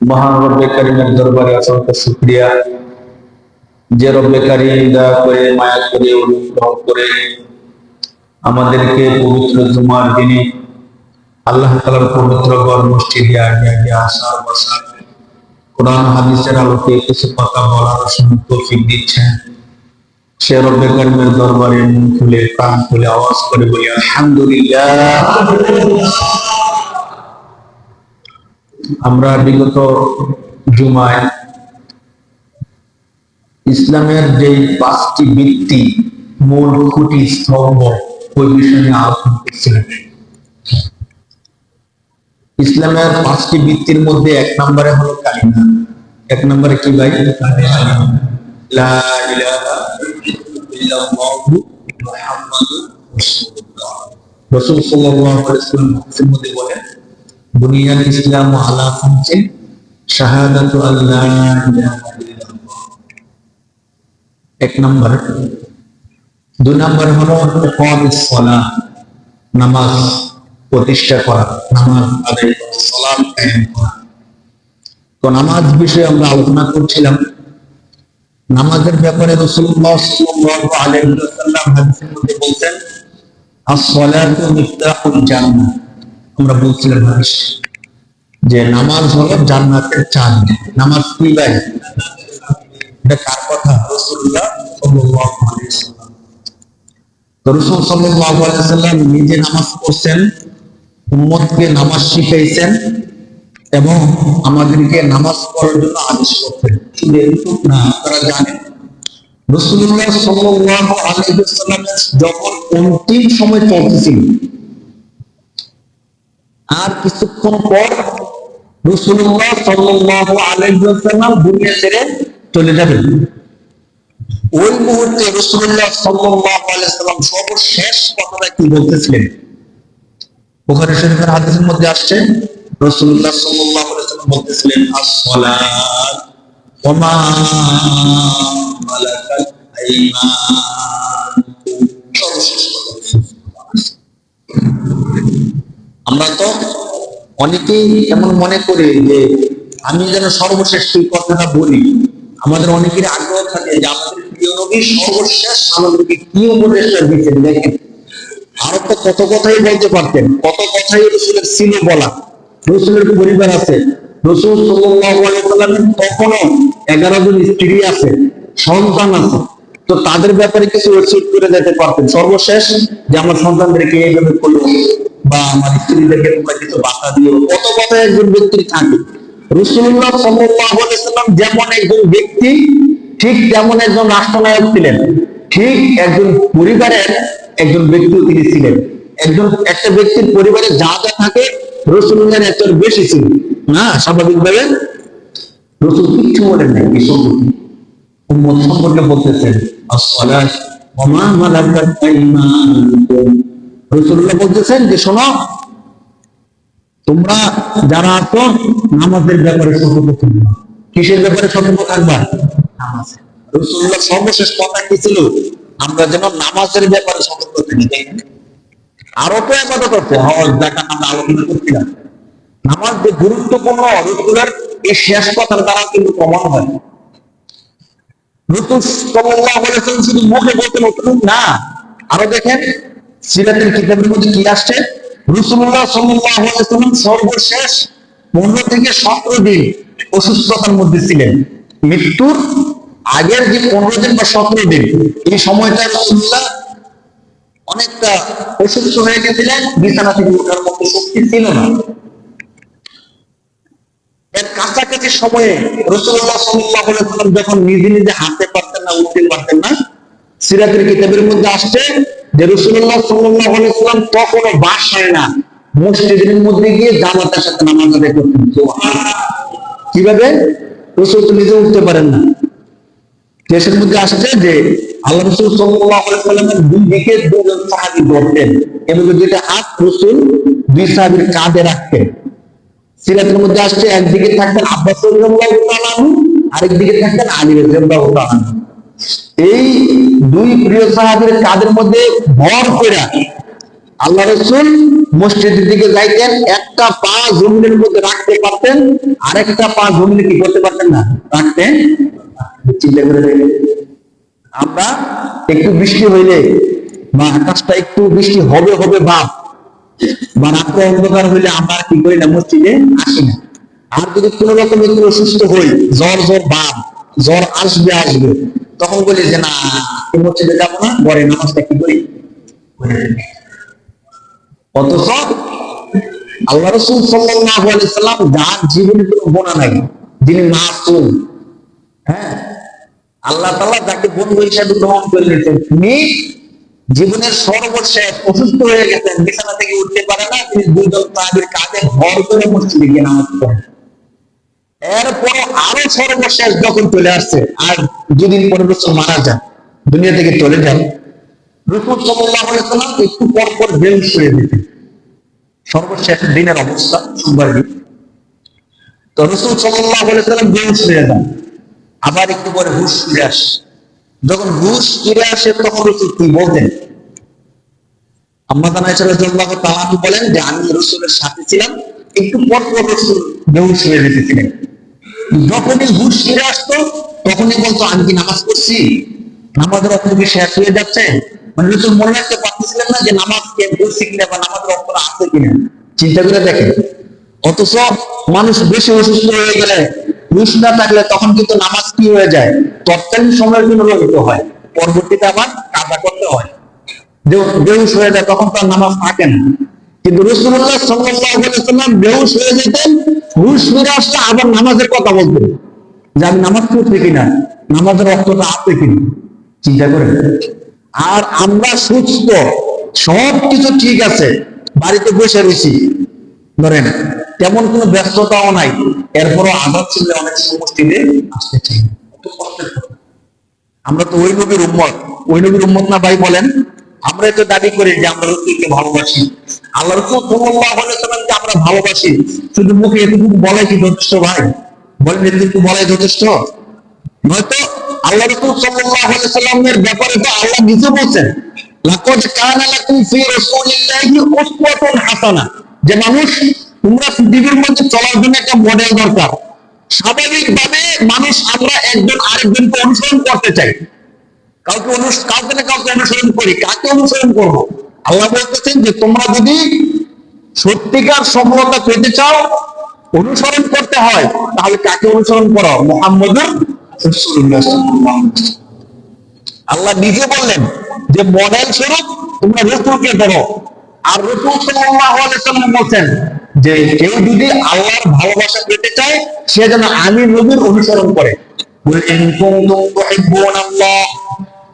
মহান রব্বে কারিমের দরবারে অসংখ্য শুক্রিয়া। যে রব্বে কারিম দয়া করে মায়া করে, অনুগ্রহ করে আমাদেরকে পবিত্র জুমার দিনে আল্লাহ তালার পবিত্র গড় মসজিদে আগে আগে আসার বসার কোরআন হাদিসের আলোকে কিছু কথা বলার অসংখ্য তৌফিক দিচ্ছেন। সে রব্বে কারিমের দরবারে মুখ খুলে, কান খুলে আওয়াজ করে বলি, আলহামদুলিল্লাহ। আমরা বিগত জুমায় ইসলামের যে পাঁচটি ভিত্তি, মূল খুঁটি স্তম্ভ, ওই বিষয় নিয়ে আলোচনা করছিলেন ইসলামের পাঁচটি ভিত্তির মধ্যে এক নম্বরে হলো কালিমা। এক নম্বরে কি ভাই? রাসূল হাদিসের মধ্যে বলেন বুনিয়াল ইসলাম আলা খামসিন শাহাদাতু আল্লা ইলাহা ইল্লাল্লাহ। এক নম্বর। দুই নম্বর হলো সালাহ, নামাজ প্রতিষ্ঠা করা, নামাজ আদায় করা, সালাত কায়েম করা। তো নামাজ বিষয়ে আমরা আলোচনা করছিলাম। নামাজের ব্যাপারে রাসূলুল্লাহ সাল্লাল্লাহু আলাইহি ওয়াসাল্লাম হাদিসের মধ্যে বলতেন আস-সালাতু মিফতাহুল জান্নাহ। আমরা বলছিলাম যে নামাজ হলো জান্নাতের চাবি নামাজ কি ভাই? এটা কার কথা? নিজে নামাজ নামাজ শিখাইছেন এবং আমাদেরকে নামাজ পড়ার জন্য আদেশ করতেন না, আপনারা জানেন যখন অন্তিম সময় চলতেছিল আর কিছুক্ষণ পর রসুল্লাহ সাল্লাল্লাহু আলাইহি ওয়াসাল্লাম দুনিয়া ছেড়ে চলে যাবেন। ওই মুহূর্তে রসুল্লাহ সাল্লাল্লাহু আলাইহি ওয়াসাল্লাম সর্বশেষ কথাটা কি বলতেছিলেন? বুখারী শরীফের হাদিসের মধ্যে আসছে রাসূলুল্লাহ সাল্লাল্লাহু আলাইহি বলতেছিলেন সর্বশেষ কথা। আমরা তো অনেকেই এমন মনে করি যে আমি যেন সর্বশেষ কথাটা বলি। আমাদের অনেকের আগ্রহ থাকে যে আমাদের প্রিয় নবী সর্বশেষ আমাদেরকে কি উপদেশটা দিচ্ছেন দেখেন। আরও তো কত কথাই বলতে পারতেন, কত কথাই রসুলের ছিল বলা। রসুলের পরিবার আছে? রসুল সাল্লামের তখনও এগারো জন স্ত্রী আছে, সন্তান আছে। তো তাদের ব্যাপারে কিছু ওয়েবসাইট করে যেতে পারতেন। সর্বশেষ যে আমার সন্তানদেরকে এইভাবে করল, বা আমার স্ত্রীদেরকে তোমরা কিছু বাধা দিও কত কথা একজন ব্যক্তির থাকে। যেমন একজন ব্যক্তি, ঠিক তেমন একজন রাষ্ট্রনায়ক ছিলেন। ঠিক একজন পরিবারের একজন ব্যক্তিও তিনি ছিলেন। একজন, একটা ব্যক্তির পরিবারে যা যা থাকে রসুল্লাহ এত বেশি ছিল। না, স্বাভাবিকভাবে রসুল কিচ্ছু বলেন নাই এই সম্পর্কে বলতেছেন। ওয়া মা মালাকাত আইমানুকুম রসুল্লাহ বলতেছেন যে শোনো তোমরা যারা আছো নামাজের ব্যাপারে সতর্ক থাকবা কিসের ব্যাপারে সতর্ক থাকবা রসুল্লাহ সর্বশেষ কথা কি ছিল আমরা যেন নামাজের ব্যাপারে সতর্ক থাকি আরও তো একমাত্র করছে হজ দেখা আমরা আলোচনা করছিলাম নামাজ যে গুরুত্বপূর্ণ রসুলের এই শেষ কথার দ্বারা কিন্তু প্রমাণ হয় সর্বশেষ থেকে সতেরো দিন অসুস্থতার মধ্যে ছিলেন। মৃত্যুর আগের যে পনেরো দিন বা সতেরো দিন, এই সময়টা রসুল্লাহ অনেকটা অসুস্থ হয়ে গেছিলেন, বিছানা থেকে ওঠার মতো শক্তি ছিল না। এর কাছাকাছি সময়ে রসুল্লাহ সাল্লাহ সাল্লাম যখন নিজে নিজে হাঁটতে পারতেন না, উঠতে পারতেন না, সিরাতের কিতাবের মধ্যে আসছে যে রসুল্লাহ সাল্লাহ সাল্লাম তখনও বাস হয় না, মসজিদের মধ্যে গিয়ে জামাতের সাথে নামাজ আদায় করতেন। কীভাবে? রসুল তো নিজে উঠতে পারেন না। দেশের মধ্যে আসছে যে আল্লাহ রসুল সাল্লামের দুই দিকে দুজন সাহাবি ধরতেন এবং দুইটা হাত রসুল দুই সাহাবির কাঁধে রাখতেন। সিরাতের মধ্যে আসছে, একদিকে থাকতেন আব্বাস আরেক দিকে থাকতেন আলী এই দুই প্রিয় সাহাবীর কাদের মধ্যে ভর করে আল্লাহ রসুল মসজিদের দিকে যাইতেন, একটা পা জমিনের মধ্যে রাখতে পারতেন, আরেকটা পা জমিনে কি করতে পারতেন না, রাখতেন। চিন্তা করে আমরা একটু বৃষ্টি হইলে বা আকাশটা একটু বৃষ্টি হবে হবে ভাব। রাত্রে অন্ধকার হইলে আমরা কি করি না, মসজিদে আসি না। আর যদি কোনো রকম একটু অসুস্থ হই, জ্বর জ্বর ভাব জ্বর আসবে আসবে, তখন বলি যে না মসজিদে যাব না, ঘরে নামাজটা কি করি? অথচ আল্লাহ রসুল সাল্লাল্লাহু আলাইহি সাল্লাম যার জীবনে কোনো গোনা নাই, যিনি হ্যাঁ? আল্লাহ যাকে বন্ধু হিসাবে গ্রহণ করে জীবনের সর্বশেষ অসুস্থ হয়ে গেছেন, বিছানা থেকে উঠতে পারে না, তিনি দুইজন তাদের কাঁধে ভর করে মসজিদে গিয়ে নামাজ পড়েন। এরপর আরও সর্বশেষ যখন চলে আসছে, আর দুদিন পরে রসুল মারা যান, দুনিয়া থেকে চলে যান, রসুল সাল্লাল্লাহু আলাইহি সাল্লাম একটু পর পর বেহুশ হয়ে যেতেন সর্বশেষ দিনের অবস্থা সোমবার দিন। তো রসুল সাল্লাল্লাহু আলাইহি সাল্লাম বেহুশ হয়ে যান, আবার একটু পরে হুশ ফিরে আসে। যখন হুশ ফিরে আসে, তখন কি বলতেন আম্মা জানা রাদিয়াল্লাহু তাআলা বলেন যে, আমি রসুলের সাথে ছিলাম, একটু পর পর রসুল বেহুশ হয়ে যেতেছিলেন যখনই হুশ ফিরে আসতো, তখনই বলতো, আমি কি নামাজ পড়ছি? নামাজের অর্থ কি শেষ হয়ে যাচ্ছে? মানে রসুল মনে রাখতে পারতেছিলেন না যে, নামাজ কে পড়ছি কিনা বা নামাজের অর্থ আছে কিনা? চিন্তা করে দেখেন। অথচ মানুষ বেশি অসুস্থ হয়ে গেলে না থাকলে তখন কিন্তু নামাজ কি হয়ে যায়? তৎকালীন সময়ের জন্য রহিত হয়। পরবর্তীতে আবার কাজা করতে হয়। বেহুশ হয়ে যায়, তখন তার নামাজ থাকে না। কিন্তু রসুল্লাহ সাল্লাম বেহুশ হয়ে যেতেন হুশ ফিরে আসলে আবার নামাজের কথা বলতেন। যে আমি নামাজ পড়ছি কিনা? নামাজের অর্থটা আছে কিনা? চিন্তা করে আর আমরা সুস্থ সব কিছু ঠিক আছে, বাড়িতে বসে রয়েছি। ধরেন তেমন কোনো ব্যস্ততাও নাই। এরপরও আঘাত ছিল অনেক সমষ্টিতে আসতে চাই। আমরা তো ওই নবীর উম্মত। ওই নবীর উম্মত না ভাই বলেন? আমরা তো দাবি করি যে আমরা রসুলকে ভালোবাসি। আল্লাহ রসুল সাল্লামকে আমরা ভালোবাসি। শুধু মুখে এতটুকু বলাই কি যথেষ্ট ভাই? বলেন এতটুকু বলাই যথেষ্ট? নয়তো আল্লাহ রসুল আলাইহি সাল্লামের ব্যাপারে তো আল্লাহ নিজে বলছেন, লাকাদ কানা লাকুম ফি রাসূলিল্লাহি উসওয়াতুন হাসানা। যে মানুষ তোমরা পৃথিবীর মধ্যে চলার জন্য একটা মডেল দরকার। স্বাভাবিকভাবে মানুষ আমরা একজন আরেকজনকে অনুসরণ করতে চাই। কাউকে কাউকে না কাউকে অনুসরণ করি, কাকে অনুসরণ করব? আল্লাহ বলতেছেন যে তোমরা যদি সত্যিকার সফলতা পেতে চাও, অনুসরণ করতে হয়, তাহলে কাকে অনুসরণ করো? ওয়াসাল্লাম। আল্লাহ নিজে বললেন যে মডেল স্বরূপ তোমরা রসুলকে ধরো। আর রসুল সাল্লাম বলছেন যে কেউ যদি আল্লাহর ভালোবাসা পেতে চায় সে যেন আমি নবীর অনুসরণ করে قل إن كنتم تحبون الله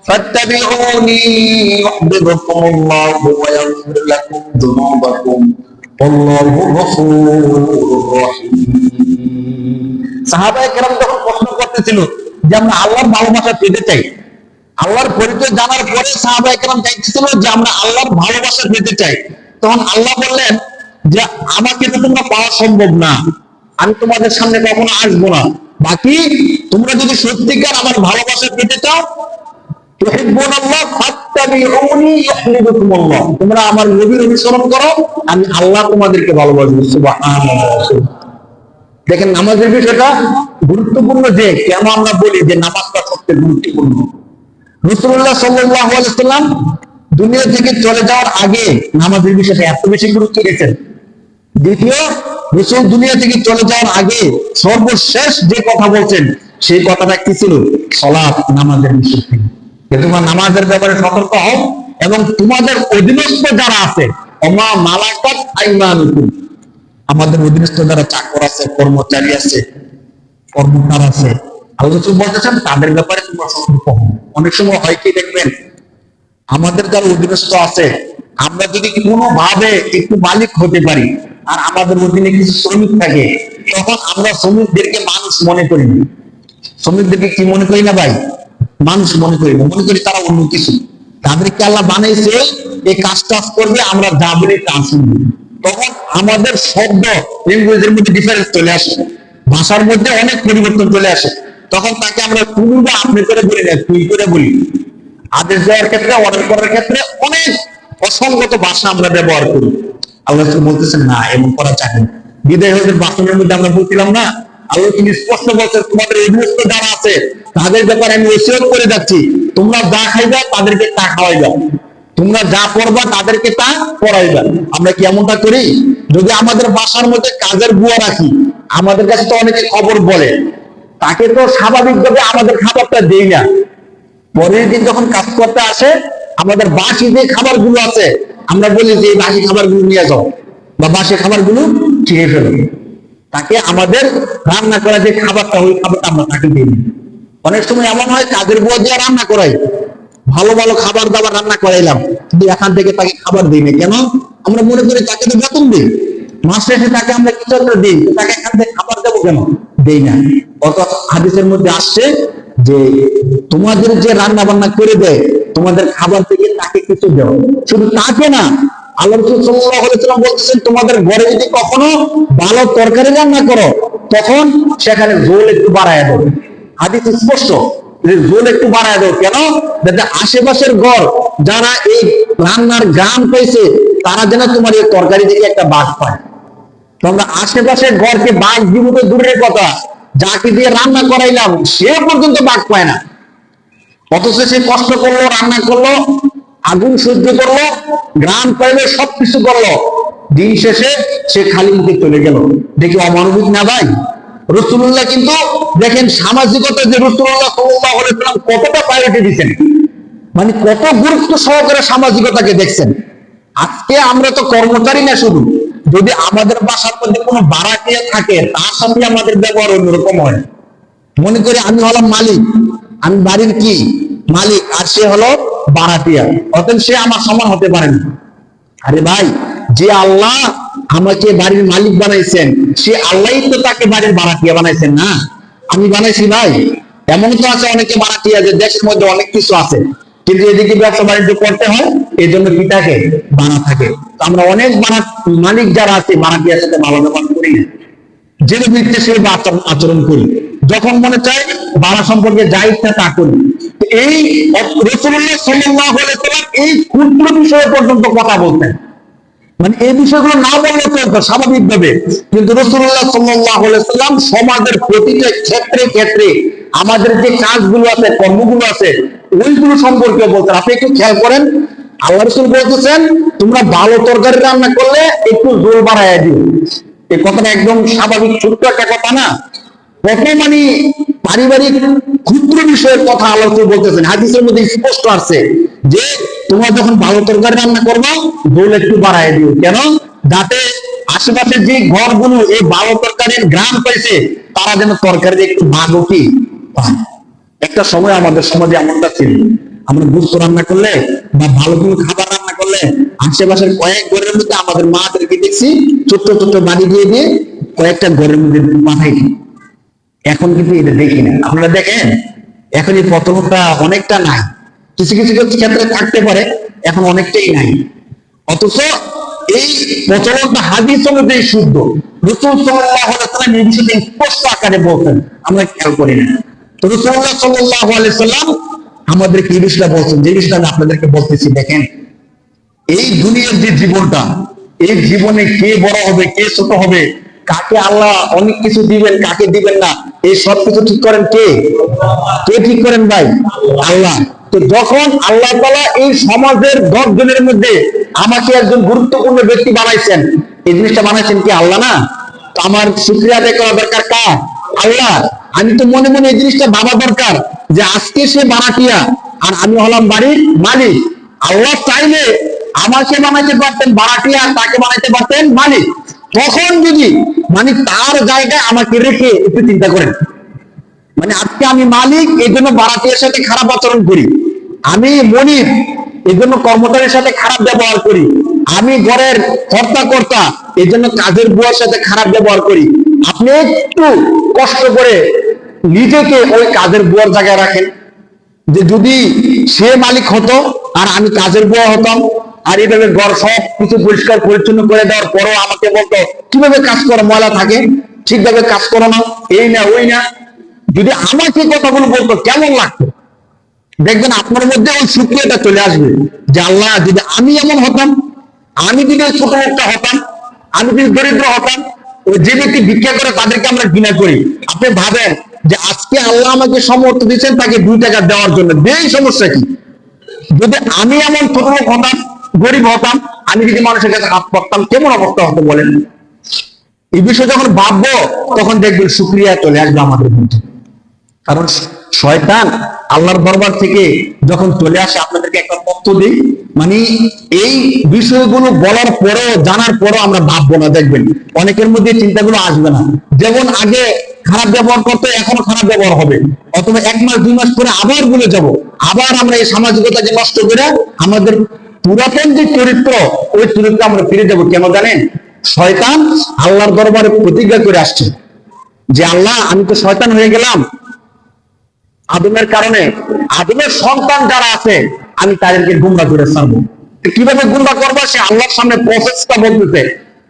فاتبعوني يحببكم الله ويغفر لكم ذنوبكم والله غفور رحيم সাহাবায়ে কেরাম যখন প্রশ্ন করতেছিল যে আমরা আল্লাহর ভালোবাসা পেতে চাই আল্লাহর পরিচয় জানার পরে সাহাবায়ে কেরাম চাইছিল যে আমরা আল্লাহর ভালোবাসা পেতে চাই তখন আল্লাহ বললেন যে আমাকে তো তোমরা পাওয়া সম্ভব না। আমি তোমাদের সামনে কখনো আসব না। বাকি, তোমরা যদি সত্যিকার আমার ভালোবাসা পেতে চাও তোমরা আমার নবীর অনুসরণ করো, আমি আল্লাহ তোমাদেরকে ভালোবাসবো দেখেন নামাজের বিষয়টা গুরুত্বপূর্ণ যে, কেন আমরা বলি যে নামাজটা সবচেয়ে গুরুত্বপূর্ণ? রসুল্লাহ সাল্লাহ দুনিয়া থেকে চলে যাওয়ার আগে নামাজের বিষয়টা এত বেশি গুরুত্ব দিয়েছেন। দ্বিতীয় রসুল দুনিয়া থেকে চলে যাওয়ার আগে সর্বশেষ যে কথা বলছেন, সেই কথাটা কি ছিল? সলাপ নামাজের তোমরা নামাজের ব্যাপারে সতর্ক হও এবং তোমাদের অধীনস্থ যারা আছে আমাদের অধীনস্থ যারা চাকর আছে, কর্মচারী আছে, কর্মকার আছে বলতেছেন, তাদের ব্যাপারে তোমরা সতর্ক হও। অনেক সময় হয় কি দেখবেন, আমাদের যারা অধীনস্থ আছে, আমরা যদি কোনোভাবে একটু মালিক হতে পারি আর আমাদের অধীনে কিছু শ্রমিক থাকে, তখন আমরা শ্রমিকদেরকে মানুষ মনে করি শ্রমিকদেরকে কি মনে করি না ভাই? মানুষ মনে করি না, মনে করি তারা অন্য কিছু। তাদেরকে আল্লাহ বানাইছে এই কাজ টাজ করবে আমরা যা বলি তা শুনব। তখন আমাদের শব্দ ল্যাঙ্গুয়েজের মধ্যে ডিফারেন্স চলে আসে। ভাষার মধ্যে অনেক পরিবর্তন চলে আসে। তখন তাকে আমরা তুমি বা আপনি করে বলি না, তুই করে বলি। আদেশ দেওয়ার ক্ষেত্রে, অর্ডার করার ক্ষেত্রে অনেক অসংগত ভাষা আমরা ব্যবহার করি। আল্লাহ বলতেছেন না এমন করা না। বাসনের মধ্যে আমরা বলছিলাম না, আল্লাহ তিনি স্পষ্ট বলছেন, তোমাদের যারা আছে, তাদের ব্যাপারে আমি করে যাচ্ছি। তোমরা যা খাইবা, তাদেরকে তা খাওয়াইবা। তোমরা যা পড়বা, তাদেরকে তা আমরা কি এমনটা করি? যদি আমাদের বাসার মধ্যে কাজের বুয়া রাখি, আমাদের কাছে তো অনেকে খবর বলে, তাকে তো স্বাভাবিকভাবে আমাদের খাবারটা দেই না। পরের দিন যখন কাজ করতে আসে আমাদের বাসি যে খাবারগুলো আছে, আমরা বলি যে এই বাসি খাবারগুলো নিয়ে যাও। বা বাসি খাবারগুলো খেয়ে ফেলো। তাকে আমাদের রান্না করা যে খাবারটা, ওই খাবারটা আমরা তাকে দিই। অনেক সময় এমন হয়, কাজের বুয়া দিয়ে রান্না করাই। ভালো ভালো খাবার দাবার রান্না করাইলাম, কিন্তু এখান থেকে তাকে খাবার দিই কেন? আমরা মনে করি তাকে তো বেতন দিই। মাস শেষে তাকে আমরা কিছু একটা দিই? তাকে এখান থেকে খাবার দেবো কেন? দেই না। অত হাদিসের মধ্যে আসছে যে তোমাদের যে রান্না বান্না করে দেয়, তোমাদের খাবার থেকে তাকে কিছু দাও শুধু তাকে না বলতেছেন, তোমাদের ঘরে যদি কখনো ভালো তরকারি রান্না করো, তখন সেখানে একটু বাড়ায় হাদিস স্পষ্ট একটু দাও। কেন? আশেপাশের ঘর যারা এই রান্নার গান পেয়েছে, তারা যেন তোমার এই তরকারি থেকে একটা বাদ পায়। তোমরা আশেপাশের ঘরকে বাঘ দিব তো দূরের কথা। যাকে দিয়ে রান্না করাইলাম, সে পর্যন্ত বাঘ পায় না। অথচ সে কষ্ট করল, রান্না করল, আগুন সহ্য করল, গ্রাম পাইলো, সবকিছু করল। দিন শেষে সে খালি মুখে চলে গেল। দেখি অমানবিক না ভাই? রসুল্লাহ কিন্তু দেখেন সামাজিকতা যে রসুল্লাহ কতটা প্রায়োরিটি দিচ্ছেন। মানে কত গুরুত্ব সহকারে সামাজিকতাকে দেখছেন। আজকে আমরা তো কর্মচারী না শুধু। যদি আমাদের বাসার মধ্যে কোনো বাড়াটিয়া থাকে, তার সাথে আমাদের ব্যবহার অন্যরকম হয়। মনে করি আমি হলাম মালিক। আমি বাড়ির কি? মালিক। আর সে হলো বাড়াটিয়া অতএব সে আমার সমান হতে পারে না। আরে ভাই, যে আল্লাহ আমাকে বাড়ির মালিক বানাইছেন, সে আল্লাহই তো তাকে বাড়ির বাড়াটিয়া বানাইছেন না। আমি বানাইছি ভাই। এমন তো আছে অনেকে বাড়াটিয়া যে দেশের মধ্যে অনেক কিছু আছে। কিন্তু এদিকে ব্যবসা বাণিজ্য করতে হয় এই জন্য পিতাকে বানা থাকে। আমরা অনেক বানা, মালিক যারা আছে বাড়াটিয়ার সাথে ভালো ব্যবহার করি না। যে ব্যক্তি সে আচরণ করি। যখন মনে চায় বাড়া সম্পর্কে যা ইচ্ছা তা করি। এই রসুল্লাহ সাল্লাহ এই ক্ষুদ্র বিষয়ে পর্যন্ত কথা বলতেন। মানে এই বিষয়গুলো না বললে তো স্বাভাবিক ভাবে কিন্তু রসুল্লাহ সাল্লাম সমাজের প্রতিটা ক্ষেত্রে ক্ষেত্রে আমাদের যে কাজগুলো আছে, কর্মগুলো আছে, ওইগুলো সম্পর্কে বলতেন। আপনি একটু খেয়াল করেন, আল্লাহ রসুল বলতেছেন, তোমরা ভালো তরকারি রান্না করলে একটু জোর বাড়াইয়া দিও। এই কথাটা একদম স্বাভাবিক, ছোট্ট একটা কথা না। কত মানে পারিবারিক ক্ষুদ্র বিষয়ের কথা আল্লাহ বলতেছেন। হাদিসের মধ্যে স্পষ্ট আছে যে, তোমরা যখন ভালো তরকারি রান্না করব, দোল একটু বাড়াই দিও। কেন? যাতে আশেপাশের যে ঘরগুলো, এই ভালো তরকারির গ্রাম পাইছে, তারা যেন তরকারির একটু ভাগও কি একটা সময় আমাদের সমাজে এমনটা ছিল। আমরা গুস্ত রান্না করলে বা ভালো কোনো খাবার রান্না করলে, আশেপাশের কয়েক ঘরের মধ্যে আমাদের মাদেরকে দেখছি, ছোট্ট ছোট্ট বাড়ি দিয়ে দিয়ে কয়েকটা ঘরের মধ্যে দিই। এখন কিন্তু এটা দেখি না। আপনারা দেখেন, এখন এই প্রথমটা অনেকটা নাই। কিছু কিছু ক্ষেত্রে থাকতে পারে, এখন অনেকটাই নাই। অথচ এই প্রচলনটা হাদিস অনুযায়ী শুদ্ধ। রসুল সাল্লাহ সাল্লাম এই বিষয়টা স্পষ্ট আকারে বলতেন। আমরা খেয়াল করি না। তো রসুল্লাহ সাল্লাহ সাল্লাম আমাদেরকে এই বিষয়টা বলছেন। যে বিষয়টা আমি আপনাদেরকে বলতেছি, দেখেন, এই দুনিয়ার যে জীবনটা, এই জীবনে কে বড় হবে, কে ছোট হবে কাকে আল্লাহ অনেক কিছু দিবেন, কাকে দিবেন না, এই সব কিছু ঠিক করেন কে? কে ঠিক করেন ভাই? আল্লাহ। তো যখন আল্লাহ তালা এই সমাজের দশ জনের মধ্যে আমাকে একজন গুরুত্বপূর্ণ ব্যক্তি বানাইছেন, এই জিনিসটা বানাইছেন কি আল্লাহ না? তো আমার শুক্রিয়া আদায় করা দরকার কার? আল্লাহ। আমি তো মনে মনে এই জিনিসটা ভাবা দরকার যে আজকে সে বানাটিয়া আর আমি হলাম বাড়ির মালিক। আল্লাহ চাইলে আমাকে বানাইতে পারতেন বারাটিয়া তাকে বানাইতে পারতেন মালিক। তখন যদি মানে তার জায়গায় আমাকে রেখে একটু চিন্তা করেন। মানে আজকে আমি মালিক, এই জন্য বারাটিয়ার সাথে খারাপ আচরণ করি। আমি মনির এই জন্য কর্মচারীর সাথে খারাপ ব্যবহার করি। আমি ঘরের কর্তা কর্তা এই জন্য কাজের বুয়ার সাথে খারাপ ব্যবহার করি। আপনি একটু কষ্ট করে নিজেকে ওই কাজের বুয়ার জায়গায় রাখেন। যে যদি সে মালিক হতো আর আমি কাজের বুয়া হতাম আর এইভাবে ঘর সব কিছু পরিষ্কার পরিচ্ছন্ন করে দেওয়ার পরও আমাকে বলতো, কীভাবে কাজ করো, ময়লা থাকে? ঠিকভাবে কাজ করো না, এই না, ওই না। যদি আমাকে কথাগুলো বলতো, কেমন লাগতো? দেখবেন আপনার মধ্যে ওই সুক্রিয়াটা চলে আসবে যে আল্লাহ যদি আমি এমন হতাম, আমি যদি ছোট একটা হতাম, আমি যদি দরিদ্র হতাম ওই যে ব্যক্তি ভিক্ষা করে তাদেরকে আমরা ঘৃণা করি। আপনি ভাবেন যে আজকে আল্লাহ আমাকে সমর্থ দিচ্ছেন তাকে দুই টাকা দেওয়ার জন্য, দেই সমস্যা কি? যদি আমি এমন ছোট হতাম গরিব হতাম, আমি যদি মানুষের কাছে হাত পারতাম কেমন অবস্থা হতো বলেন? এই বিষয়ে যখন ভাববো, তখন দেখবেন সুক্রিয়া চলে আসবে আমাদের মধ্যে। কারণ শয়তান আল্লাহর দরবার থেকে যখন চলে আসে, আপনাদেরকে একটা তথ্য দিই। মানে এই বিষয়গুলো বলার পরেও, জানার পরেও আমরা ভাববো না, দেখবেন। অনেকের মধ্যে চিন্তাগুলো আসবে না। যেমন আগে খারাপ ব্যবহার করতে, এখনও খারাপ ব্যবহার হবে। অথবা এক মাস, দুই মাস পরে আবার ভুলে যাব। আবার আমরা এই সামাজিকতাকে নষ্ট করে আমাদের পুরাতন যে চরিত্র, ওই চরিত্র আমরা ফিরে যাব কেন জানেন? শয়তান আল্লাহর দরবারে প্রতিজ্ঞা করে আসছে যে, আল্লাহ, আমি তো শয়তান হয়ে গেলাম। আদমের কারণে, আদমের সন্তান যারা আছে, আমি তাদেরকে গুমরা করে ছাড়বো। কীভাবে গুমরা করব? সে আল্লাহর সামনে প্রসেসটা বলতেছে।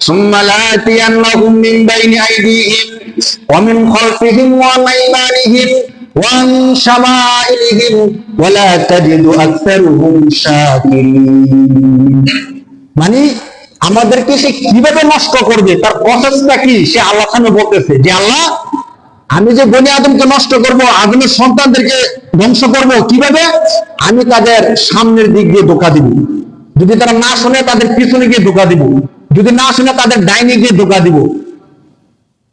সুম্মালাতিয়ান্নাহুম মিন বাইনি আইদিহিম, ওয়া মিন খালফিহিম ওয়া মাইমানিহিম وعن شمائلهم ولا تجد أكثرهم شاكرين মানে আমাদেরকে সে কিভাবে নষ্ট করবে তার প্রসেসটা কি সে আল্লাহ সামনে বলতেছে যে আল্লাহ আমি যে বনি আদমকে নষ্ট করব আদমের সন্তানদেরকে ধ্বংস করব কিভাবে আমি তাদের সামনের দিক দিয়ে ধোকা দিব যদি তারা না শুনে তাদের পিছনে গিয়ে ধোকা দিব যদি না শুনে তাদের ডাইনে গিয়ে ধোকা দিব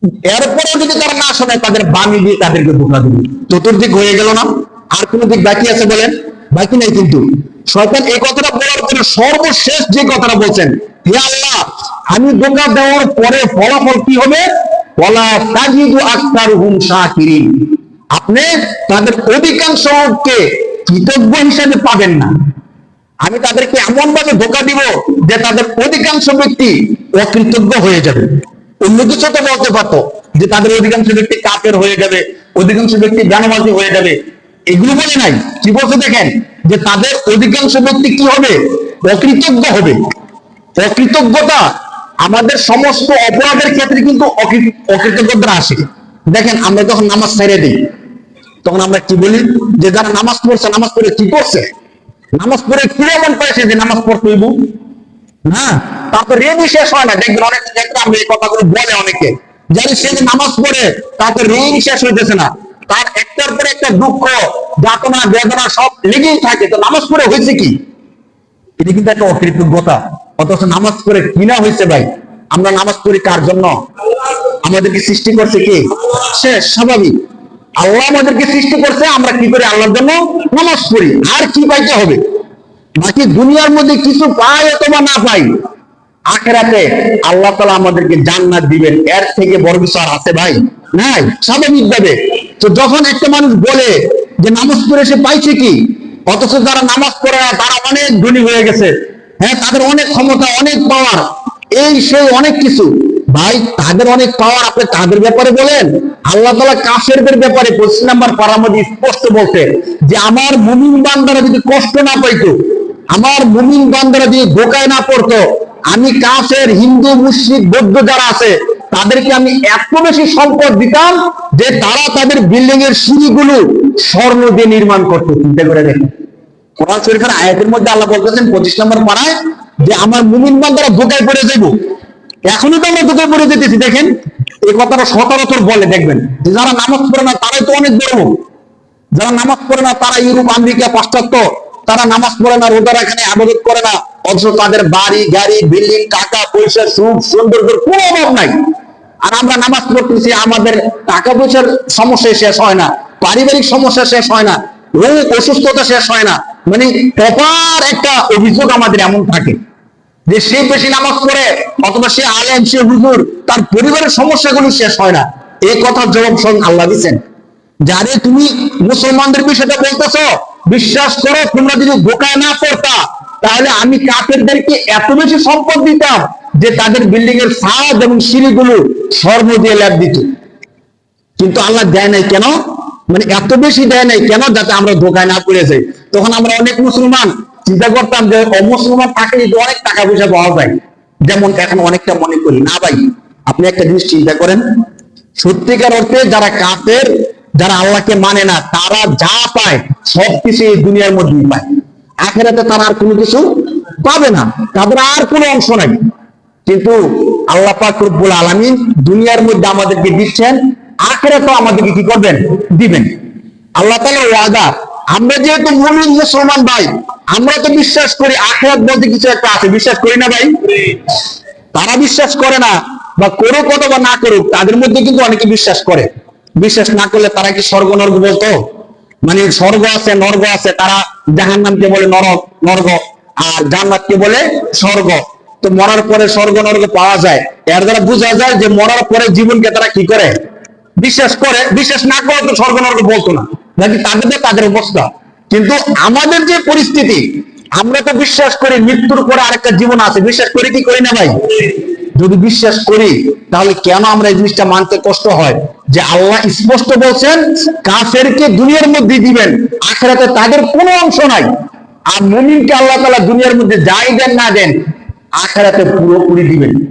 এরপরেও যদি তারা না শোনে তাদের বামে দিয়ে তাদেরকে ধোকা দিব। চতুর্দিক হয়ে গেল না। আর কোন দিক বাকি আছে বলেন? বাকি নেই কিন্তু। শয়তান এই কথাটা বলার পরে সর্বশেষ যে কথাটা বলছেন, হে আল্লাহ, আমি ধোকা দেওয়ার পরে ফলাফল কি হবে? ওয়ালা তাজিদু আকতারুহুম শাকিরিন। আপনি তাদের অধিকাংশকে কৃতজ্ঞ হিসেবে পাবেন না। আমি তাদেরকে এমন ভাবে ধোকা দিব যে তাদের অধিকাংশ ব্যক্তি অকৃতজ্ঞ হয়ে যাবে। অন্য কিছু তো বলতে পারতো যে তাদের অধিকাংশ ব্যক্তি কাপের হয়ে যাবে, অধিকাংশ ব্যক্তি জ্ঞানবাজি হয়ে যাবে। এগুলো বলে নাই। কি বলছে দেখেন? যে তাদের অধিকাংশ ব্যক্তি কি হবে? অকৃতজ্ঞ হবে। অকৃতজ্ঞতা আমাদের সমস্ত অপরাধের ক্ষেত্রে কিন্তু অকৃ- অকৃতজ্ঞতা আসে। দেখেন, আমরা যখন নামাজ ছেড়ে দিই, তখন আমরা কি বলি? যে যারা নামাজ পড়ছে, নামাজ পড়ে কি করছে? নামাজ পড়ে কি এমন পেয়েছে যে নামাজ পড়তে হইব? না তারপর রেডি শেষ হয় সে নামাজ পড়ে না। হয়েছে কিনা হয়েছে ভাই। আমরা নামাজ পড়ি কার জন্য? আমাদেরকে সৃষ্টি করছে কে? শেষ স্বাভাবিক। আল্লাহ আমাদেরকে সৃষ্টি করছে, আমরা কি করি? আল্লাহর জন্য নামাজ পড়ি। আর কি পাইতে হবে? বাকি দুনিয়ার মধ্যে কিছু পাই অথবা না পাই, আখেরাতে আল্লাহ তালা আমাদেরকে জান্নাত দিবেন। এর থেকে বড় কিছু আর আছে ভাই? নাই, স্বাভাবিক ভাবে। তো যখন একটা মানুষ বলে যে নামাজ পড়ে সে পাইছে কি, অথচ যারা নামাজ পড়ে না, তারা অনেক ধনী হয়ে গেছে। হ্যাঁ তাদের অনেক ক্ষমতা, অনেক পাওয়ার এই সেই অনেক কিছু। ভাই, তাদের অনেক পাওয়ার আপনি তাদের ব্যাপারে বলেন? আল্লাহ তালা কাফেরদের ব্যাপারে পঁচিশ নাম্বার পারার মধ্যে স্পষ্ট বলছে যে, আমার মুমিন বান্দারা যদি কষ্ট না পাইতো আমার মুমিন বান্দারা যদি ধোকায় না পড়তো, আমি কাফের, হিন্দু মুসলিম বৌদ্ধ যারা আছে, তাদেরকে আমি এত বেশি সম্পদ দিতাম যে তারা তাদের বিল্ডিং এর সিঁড়িগুলো স্বর্ণ দিয়ে নির্মাণ করতো। চিন্তা করে দেখেন। কোরআন শরীফের আয়াতের মধ্যে আল্লাহ বলতেছেন, পঁচিশ নম্বর পাড়ায় যে আমার মুমিন বান্দারা ধোকায় পড়ে যাইব। এখনই তো আমরা ধোকায় পড়ে যেতেছি, দেখেন। এই কথাটা সচরাচর বলে, দেখবেন। যে যারা নামাজ পড়ে না, তারাই তো অনেক বড় যারা নামাজ পড়ে না, তারা ইউরোপ, আমেরিকা, পাশ্চাত্য তারা নামাজ পড়ে না রোজার এখানে আবাদত করে না। অথচ তাদের বাড়ি, গাড়ি, বিল্ডিং, টাকা, পয়সা, সুখ, সৌন্দর্যের কোনো অভাব নাই। আর আমরা নামাজ পড়তেছি, আমাদের টাকা পয়সার সমস্যা শেষ হয় না, পারিবারিক সমস্যা শেষ হয় না, রোগ, অসুস্থতা শেষ হয় না। মানে প্রপার একটা অভিযোগ আমাদের এমন থাকে যে সে বেশি নামাজ পড়ে, অথবা সে আলেম, সে হুজুর, তার পরিবারের সমস্যাগুলো শেষ হয় না। এই কথার জবাব স্বয়ং আল্লাহ দিচ্ছেন যারে তুমি মুসলমানদের বিষয়টা বলতেছ বিশ্বাস করো, তোমরা যদি বোকায় না পড়তা, তাহলে আমি কাফেরদেরকে এত বেশি সম্পদ দিতাম যে তাদের বিল্ডিং এর ছাদ এবং সিঁড়িগুলো স্বর্ণ দিয়ে ল্যাব দিত। কিন্তু আল্লাহ দেয় নাই কেন? মানে এত বেশি দেয় নাই কেন? যাতে আমরা ধোকায় না পড়ে যাই। তখন আমরা অনেক মুসলমান, চিন্তা করতাম যে অমুসলমান থাকলে তো অনেক টাকা পয়সা পাওয়া যায়। যেমন এখন অনেকটা মনে করি। না ভাই, আপনি একটা জিনিস চিন্তা করেন। সত্যিকার অর্থে যারা কাফের যারা আল্লাহকে মানে না, তারা যা পায় সবকিছু এই দুনিয়ার মধ্যেই পায়। আখেরাতে তারা আর কোনো কিছু পাবে না। তাদের আর কোনো অংশ নাই। কিন্তু আল্লাহ পাক রব্বুল আলামিন দুনিয়ার মধ্যে আমাদেরকে দিচ্ছেন, আখেরাতেও আমাদেরকে কি করবেন? দিবেন। আল্লাহ তাআলা ওয়াদা, আমরা যেহেতু মুমিন মুসলমান ভাই, আমরা তো বিশ্বাস করি আখেরাত বলতে কিছু একটা আছে। বিশ্বাস করি না ভাই? তারা বিশ্বাস করে না, বা করুক অথবা না করুক, তাদের মধ্যে কিন্তু অনেকে বিশ্বাস করে। বিশ্বাস না করলে তারা কি স্বর্গ নর্গ বলতো? মানে স্বর্গ আছে নর্গ আছে, তারা জাহান্নামকে বলে নরক নর্গ আর জান্নাতকে বলে স্বর্গ। তো মরার পরে স্বর্গ নর্গ পাওয়া যায়। এর দ্বারা বোঝা যায় যে মরার পরে জীবনকে তারা কি করে? বিশ্বাস করে। বিশ্বাস না করে তো স্বর্গ, নরক বলতো না। নাকি তাদের তো তাদের অবস্থা। কিন্তু আমাদের যে পরিস্থিতি, আমরা তো বিশ্বাস করি মৃত্যুর পরে আরেকটা জীবন আছে। বিশ্বাস করি কি করি না ভাই? যদি বিশ্বাস করি, তাহলে কেন আমরা এই জিনিসটা মানতে কষ্ট হয়? যে আল্লাহ স্পষ্ট বলছেন, কাফেরকে দুনিয়ার মধ্যে দিবেন, আখেরাতে তাদের কোনো অংশ নাই। আর মুমিনকে আল্লাহ তালা দুনিয়ার মধ্যে যাই দেন না দেন, আখেরাতে পুরোপুরি দিবেন।